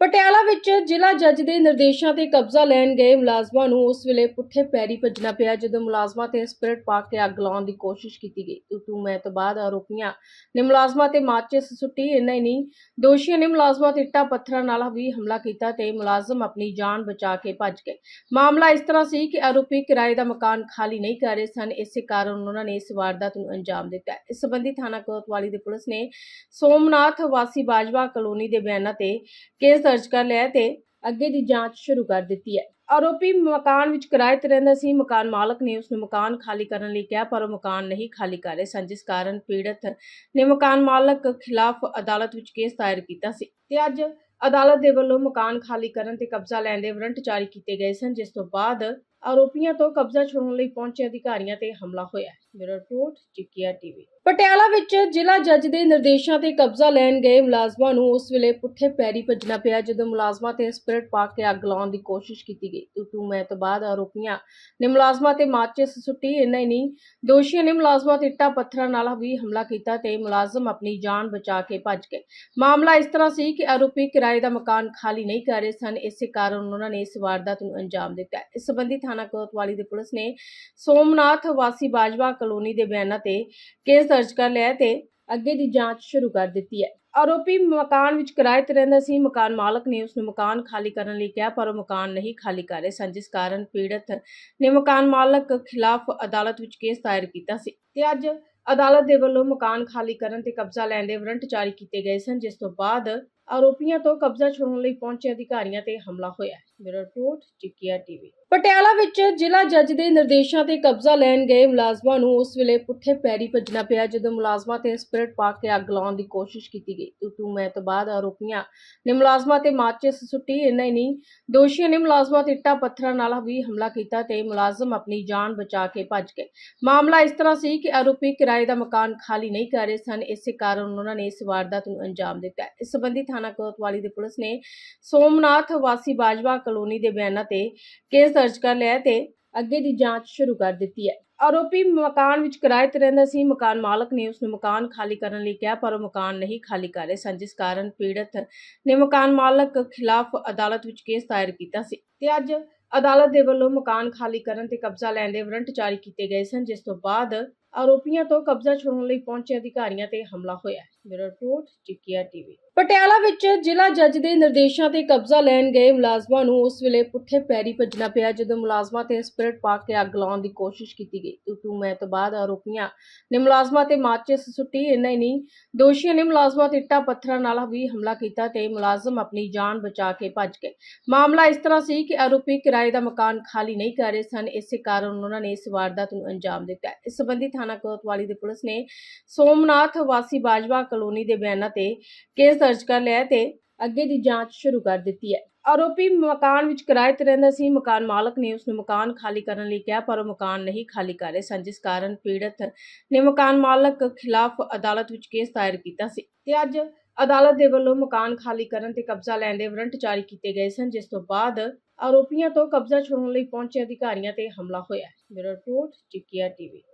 ਪਟਿਆਲਾ ਵਿੱਚ ਜ਼ਿਲ੍ਹਾ ਜੱਜ ਦੇ ਨਿਰਦੇਸ਼ਾਂ ਤੇ ਕਬਜ਼ਾ ਲੈਣ ਗਏ ਮੁਲਾਜ਼ਮਾਂ ਨੂੰ ਉਸ ਵੇਲੇ ਪੁੱਠੇ ਪੈਰੀ ਭੱਜਣਾ ਪਿਆ, ਜਦੋਂ ਮੁਲਾਜ਼ਮਾਂ ਤੇ ਸਪਿਰਟ ਪਾ ਕੇ ਅੱਗ ਲਾਉਣ ਦੀ ਕੋਸ਼ਿਸ਼ ਕੀਤੀ ਗਈ। ਤੂੰ ਮੈਂ ਤੋਂ ਬਾਅਦ ਆਰੋਪੀਆਂ ਨੇ ਮੁਲਾਜ਼ਮਾਂ ਤੇ ਮਾਚਿਸ ਸੁੱਟੀ, ਇੰਨਾ ਹੀ ਨਹੀਂ। ਦੋਸ਼ੀਆਂ ਨੇ ਮੁਲਾਜ਼ਮਾਂ ਤੇ ਇੱਟਾਂ ਪੱਥਰਾਂ ਨਾਲ ਵੀ ਹਮਲਾ ਕੀਤਾ ਤੇ ਮੁਲਾਜ਼ਮ ਆਪਣੀ ਜਾਨ ਬਚਾ ਕੇ ਭੱਜ ਗਏ। ਮਾਮਲਾ ਇਸ ਤਰ੍ਹਾਂ ਸੀ ਕਿ ਆਰੋਪੀ ਕਿਰਾਏ ਦਾ ਮਕਾਨ ਖਾਲੀ ਨਹੀਂ ਕਰ ਰਹੇ ਸਨ, ਇਸੇ ਕਾਰਨ ਉਹਨਾਂ ਨੇ ਇਸ ਵਾਰਦਾਤ ਨੂੰ ਅੰਜਾਮ ਦਿੱਤਾ। ਇਸ ਸੰਬੰਧੀ ਥਾਣਾ ਕੋਤਵਾਲੀ ਦੇ ਪੁਲਿਸ ਨੇ ਸੋਮਨਾਥ ਵਾਸੀ ਬਾਜਵਾ ਕਲੋਨੀ ਦੇ ਬਿਆਨਾਂ ਤੇ ਕੇਸ ਦਰਜ ਕਰ ਲਿਆ ਤੇ ਅੱਗੇ ਦੀ ਜਾਂਚ ਸ਼ੁਰੂ ਕਰ ਦਿੱਤੀ ਹੈ। ਆਰੋਪੀ ਮਕਾਨ ਵਿੱਚ ਕਿਰਾਏ ਤੇ ਰਹਿੰਦਾ ਸੀ। ਮਕਾਨ ਮਾਲਕ ਨੇ ਉਸ ਨੂੰ ਮਕਾਨ ਖਾਲੀ ਕਰਨ ਲਈ ਕਿਹਾ, ਪਰ ਉਹ ਮਕਾਨ ਨਹੀਂ ਖਾਲੀ ਕਰ ਰਹੇ ਸਨ, ਜਿਸ ਕਾਰਨ ਪੀੜਤ ਨੇ ਮਕਾਨ ਮਾਲਕ ਖਿਲਾਫ ਅਦਾਲਤ ਵਿੱਚ ਕੇਸ ਦਾਇਰ ਕੀਤਾ ਸੀ। ਤੇ ਅੱਜ ਅਦਾਲਤ ਦੇ ਵੱਲੋਂ ਮਕਾਨ ਖਾਲੀ ਕਰਨ ਤੇ ਕਬਜ਼ਾ ਲੈਣ ਦੇ ਵਾਰੰਟ ਜਾਰੀ ਕੀਤੇ ਗਏ ਸਨ, ਜਿਸ ਤੋਂ ਬਾਅਦ ਆਰੋਪੀਆਂ ਤੋਂ ਕਬਜ਼ਾ ਛੁਡਾਉਣ ਲਈ ਪਹੁੰਚੇ ਅਧਿਕਾਰੀਆਂ ਤੇ ਹਮਲਾ ਹੋਇਆ ਮੇਰਾ ਰਿਪੋਰਟ, ਚਿੱਕੀਆ ਟੀਵੀ। ਪਟਿਆਲਾ ਵਿੱਚ ਜ਼ਿਲ੍ਹਾ ਜੱਜ ਦੇ ਨਿਰਦੇਸ਼ਾਂ ਤੇ ਕਬਜ਼ਾ ਲੈਣ ਗਏ ਮੁਲਾਜ਼ਮਾਂ ਨੂੰ ਉਸ ਵੇਲੇ ਪੁੱਠੇ ਪੈਰੀ ਭੱਜਣਾ ਪਿਆ, ਜਦੋਂ ਮੁਲਾਜ਼ਮਾਂ ਤੇ ਸਪਿਰਟ ਪਾ ਕੇ ਅੱਗ ਲਾਉਣ ਦੀ ਕੋਸ਼ਿਸ਼ ਕੀਤੀ ਗਈ। ਤੂੰ ਮੈਂ ਤੋਂ ਬਾਅਦ ਆਰੋਪੀਆਂ ਨੇ ਮੁਲਾਜ਼ਮਾਂ ਤੇ ਮਾਚਿਸ ਸੁੱਟੀ, ਇੰਨਾ ਹੀ ਨਹੀਂ, ਦੋਸ਼ੀਆਂ ਨੇ ਮੁਲਾਜ਼ਮਾਂ ਤੇ ਇੱਟਾਂ ਪੱਥਰਾਂ ਨਾਲ ਵੀ ਹਮਲਾ ਕੀਤਾ ਤੇ ਮੁਲਾਜ਼ਮ ਆਪਣੀ ਜਾਨ ਬਚਾ ਕੇ ਭੱਜ ਗਏ। ਮਾਮਲਾ ਇਸ ਤਰ੍ਹਾਂ ਸੀ ਕਿ ਆਰੋਪੀ ਕਿਰਾਏ ਦਾ ਮਕਾਨ ਖਾਲੀ ਨਹੀਂ ਕਰ ਰਹੇ ਸਨ, ਇਸੇ ਕਾਰਨ ਉਹਨਾਂ ਨੇ ਇਸ ਵਾਰਦਾਤ ਨੂੰ ਅੰਜਾਮ ਦਿੱਤਾ ਇਸ ਸੰਬੰਧੀ ਥਾਣਾ ਕੋਤਵਾਲੀ ਦੀ ਪੁਲਿਸ ਨੇ ਸੋਮਨਾਥ ਵਾਸੀ ਬਾਜਵਾ ਕਲੋਨੀ ਦੇ ਬਿਆਨਾਂ ਤੇ ਕੇਸ ਦਰਜ ਕਰ ਲਿਆ ਤੇ ਅੱਗੇ ਦੀ ਜਾਂਚ ਸ਼ੁਰੂ ਕਰ ਦਿੱਤੀ ਹੈ। ਆਰੋਪੀ ਮਕਾਨ ਵਿੱਚ ਕਿਰਾਏ ਤੇ ਰਹਿੰਦਾ ਸੀ। ਮਕਾਨ ਮਾਲਕ ਨੇ ਉਸ ਨੂੰ ਮਕਾਨ ਖਾਲੀ ਕਰਨ ਲਈ ਕਿਹਾ, ਪਰ ਉਹ ਮਕਾਨ ਨਹੀਂ ਖਾਲੀ ਕਰ ਰਹੇ ਸਨ, ਜਿਸ ਕਾਰਨ ਪੀੜਤ ਨੇ ਮਕਾਨ ਮਾਲਕ ਖਿਲਾਫ ਅਦਾਲਤ ਵਿੱਚ ਕੇਸ ਦਾਇਰ ਕੀਤਾ ਸੀ। ਤੇ ਅੱਜ ਅਦਾਲਤ ਦੇ ਵੱਲੋਂ ਮਕਾਨ ਖਾਲੀ ਕਰਨ ਤੇ ਕਬਜ਼ਾ ਲੈਣ ਦੇ ਵਾਰੰਟ ਜਾਰੀ ਕੀਤੇ ਗਏ ਸਨ, ਜਿਸ ਤੋਂ ਬਾਅਦ ਆਰੋਪੀਆਂ ਤੋਂ ਕਬਜ਼ਾ ਛੁਡਾਉਣ ਲਈ ਪਹੁੰਚੇ ਅਧਿਕਾਰੀਆਂ ਤੇ ਹਮਲਾ ਹੋਇਆ ਮੇਰਾ ਰਿਪੋਰਟ ਚਿੱਕੀਆ ਟੀਵੀ। ਪਟਿਆਲਾ ਵਿੱਚ ਜ਼ਿਲ੍ਹਾ ਜੱਜ ਦੇ ਨਿਰਦੇਸ਼ਾਂ ਤੇ ਕਬਜ਼ਾ ਲੈਣ ਗਏ ਮੁਲਾਜ਼ਮਾਂ ਨੂੰ ਉਸ ਵੇਲੇ ਪੁੱਠੇ ਪੈਰੀ ਭੱਜਣਾ ਪਿਆ, ਜਦੋਂ ਮੁਲਾਜ਼ਮਾਂ ਤੇ ਸਪਿਰਟ ਪਾ ਕੇ ਅੱਗ ਲਾਉਣ ਦੀ ਕੋਸ਼ਿਸ਼ ਕੀਤੀ ਗਈ। ਤੂੰ ਮੈਂ ਤੋਂ ਬਾਅਦ ਆਰੋਪੀਆਂ ਨੇ ਮੁਲਾਜ਼ਮਾਂ ਤੇ ਮਾਚਿਸ ਸੁੱਟੀ, ਇੰਨਾ ਹੀ ਨਹੀਂ, ਦੋਸ਼ੀਆਂ ਨੇ ਮੁਲਾਜ਼ਮਾਂ ਤੇ ਇੱਟਾਂ ਪੱਥਰਾਂ ਨਾਲ ਵੀ ਹਮਲਾ ਕੀਤਾ ਤੇ ਮੁਲਾਜ਼ਮ ਆਪਣੀ ਜਾਨ ਬਚਾ ਕੇ ਭੱਜ ਗਏ। ਮਾਮਲਾ ਇਸ ਤਰ੍ਹਾਂ ਸੀ ਕਿ ਆਰੋਪੀ ਕਿਰਾਏ ਦਾ ਮਕਾਨ ਖਾਲੀ ਨਹੀਂ ਕਰ ਰਹੇ ਸਨ, ਇਸੇ ਕਾਰਨ ਉਹਨਾਂ ਨੇ ਇਸ ਵਾਰਦਾਤ ਨੂੰ ਅੰਜਾਮ ਦਿੱਤਾ ਇਸ ਸੰਬੰਧੀ ਥਾਣਾ ਕੋਤਵਾਲੀ ਦੀ ਪੁਲਿਸ ਨੇ ਸੋਮਨਾਥ ਵਾਸੀ ਬਾਜਵਾ ਕਲੋਨੀ ਦੇ ਬਿਆਨਾਂ ਤੇ ਕੇਸ ਦਰਜ ਕਰ ਲਿਆ ਤੇ ਅੱਗੇ ਦੀ ਜਾਂਚ ਸ਼ੁਰੂ ਕਰ ਦਿੱਤੀ ਹੈ। ਆਰੋਪੀ ਮਕਾਨ ਵਿੱਚ ਕਿਰਾਏ ਤੇ ਰਹਿੰਦਾ ਸੀ, ਮਕਾਨ ਮਾਲਕ ਨੇ ਉਸ ਨੂੰ ਮਕਾਨ ਖਾਲੀ ਕਰਨ ਲਈ ਕਿਹਾ, ਪਰ ਉਹ ਮਕਾਨ ਨਹੀਂ ਖਾਲੀ ਕਰ ਰਹੇ ਸਨ, ਜਿਸ ਕਾਰਨ ਪੀੜਤ ਨੇ ਮਕਾਨ ਮਾਲਕ ਖਿਲਾਫ ਅਦਾਲਤ ਵਿੱਚ ਕੇਸ ਦਾਇਰ ਕੀਤਾ ਸੀ। ਤੇ ਅੱਜ ਅਦਾਲਤ ਦੇ ਵੱਲੋਂ ਮਕਾਨ ਖਾਲੀ ਕਰਨ ਤੇ ਕਬਜ਼ਾ ਲੈਣ ਦੇ ਵਾਰੰਟ ਜਾਰੀ ਕੀਤੇ ਗਏ ਸਨ, ਜਿਸ ਤੋਂ ਬਾਅਦ ਆਰੋਪੀਆਂ ਤੋਂ ਕਬਜ਼ਾ ਛੁਡਾਉਣ ਲਈ ਪਹੁੰਚੇ ਅਧਿਕਾਰੀਆਂ ਤੇ ਹਮਲਾ ਹੋਇਆ ਮੇਰਾ ਰਿਪੋਰਟ ਚਿੱਕੀਆ ਟੀਵੀ। ਪਟਿਆਲਾ ਵਿੱਚ ਜ਼ਿਲ੍ਹਾ ਜੱਜ ਦੇ ਨਿਰਦੇਸ਼ਾਂ ਤੇ ਕਬਜ਼ਾ ਲੈਣ ਗਏ ਮੁਲਾਜ਼ਮਾਂ ਨੂੰ ਉਸ ਵੇਲੇ ਪੁੱਠੇ ਪੈਰੀ ਭੱਜਣਾ ਪਿਆ, ਜਦੋਂ ਮੁਲਾਜ਼ਮਾਂ ਤੇ ਸਪਿਰਟ ਪਾ ਕੇ ਅੱਗ ਲਾਉਣ ਦੀ ਕੋਸ਼ਿਸ਼ ਕੀਤੀ ਗਈ। ਤੂੰ ਮੈਂ ਤੋਂ ਬਾਅਦ ਆਰੋਪੀਆਂ ਨੇ ਮੁਲਾਜ਼ਮਾਂ ਤੇ ਮਾਚਿਸ ਸੁੱਟੀ, ਇੰਨਾ ਹੀ ਨਹੀਂ, ਦੋਸ਼ੀਆਂ ਨੇ ਮੁਲਾਜ਼ਮਾਂ ਤੇ ਇੱਟਾਂ ਪੱਥਰਾਂ ਨਾਲ ਵੀ ਹਮਲਾ ਕੀਤਾ ਤੇ ਮੁਲਾਜ਼ਮ ਆਪਣੀ ਜਾਨ ਬਚਾ ਕੇ ਭੱਜ ਗਏ। ਮਾਮਲਾ ਇਸ ਤਰ੍ਹਾਂ ਸੀ ਕਿ ਆਰੋਪੀ ਕਿਰਾਏ ਦਾ ਮਕਾਨ ਖਾਲੀ ਨਹੀਂ ਕਰ ਰਹੇ ਸਨ, ਇਸੇ ਕਾਰਨ ਉਹਨਾਂ ਨੇ ਇਸ ਵਾਰਦਾਤ ਨੂੰ ਅੰਜਾਮ ਦਿੱਤਾ ਇਸ ਸੰਬੰਧੀ ਥਾਣਾ ਕੋਤਵਾਲੀ ਦੀ ਪੁਲਿਸ ਨੇ ਸੋਮਨਾਥ ਵਾਸੀ ਬਾਜਵਾ ਕਲੋਨੀ ਦੇ ਬਿਆਨਾਂ ਤੇ ਕੇਸ ਦਰਜ ਕਰ ਲਿਆ ਤੇ ਅੱਗੇ ਦੀ ਜਾਂਚ ਸ਼ੁਰੂ ਕਰ ਦਿੱਤੀ ਹੈ। ਆਰੋਪੀ ਮਕਾਨ ਵਿੱਚ ਕਿਰਾਏ ਤੇ ਰਹਿੰਦਾ ਸੀ। ਮਕਾਨ ਮਾਲਕ ਨੇ ਉਸ ਨੂੰ ਮਕਾਨ ਖਾਲੀ ਕਰਨ ਲਈ ਕਿਹਾ, ਪਰ ਉਹ ਮਕਾਨ ਨਹੀਂ ਖਾਲੀ ਕਰ ਰਹੇ ਸਨ, ਜਿਸ ਕਾਰਨ ਪੀੜਤ ਨੇ ਮਕਾਨ ਮਾਲਕ ਖਿਲਾਫ ਅਦਾਲਤ ਵਿੱਚ ਕੇਸ ਦਾਇਰ ਕੀਤਾ ਸੀ। ਤੇ ਅੱਜ ਅਦਾਲਤ ਦੇ ਵੱਲੋਂ ਮਕਾਨ ਖਾਲੀ ਕਰਨ ਤੇ ਕਬਜ਼ਾ ਲੈਣ ਦੇ ਵਾਰੰਟ ਜਾਰੀ ਕੀਤੇ ਗਏ ਸਨ, ਜਿਸ ਤੋਂ ਬਾਅਦ ਆਰੋਪੀਆਂ ਤੋਂ ਕਬਜ਼ਾ ਛੁਡਾਉਣ ਲਈ ਪਹੁੰਚੇ ਅਧਿਕਾਰੀਆਂ ਤੇ ਹਮਲਾ ਹੋਇਆ ਮੇਰਾ ਰਿਪੋਰਟ ਚਿੱਕੀਆ ਟੀਵੀ।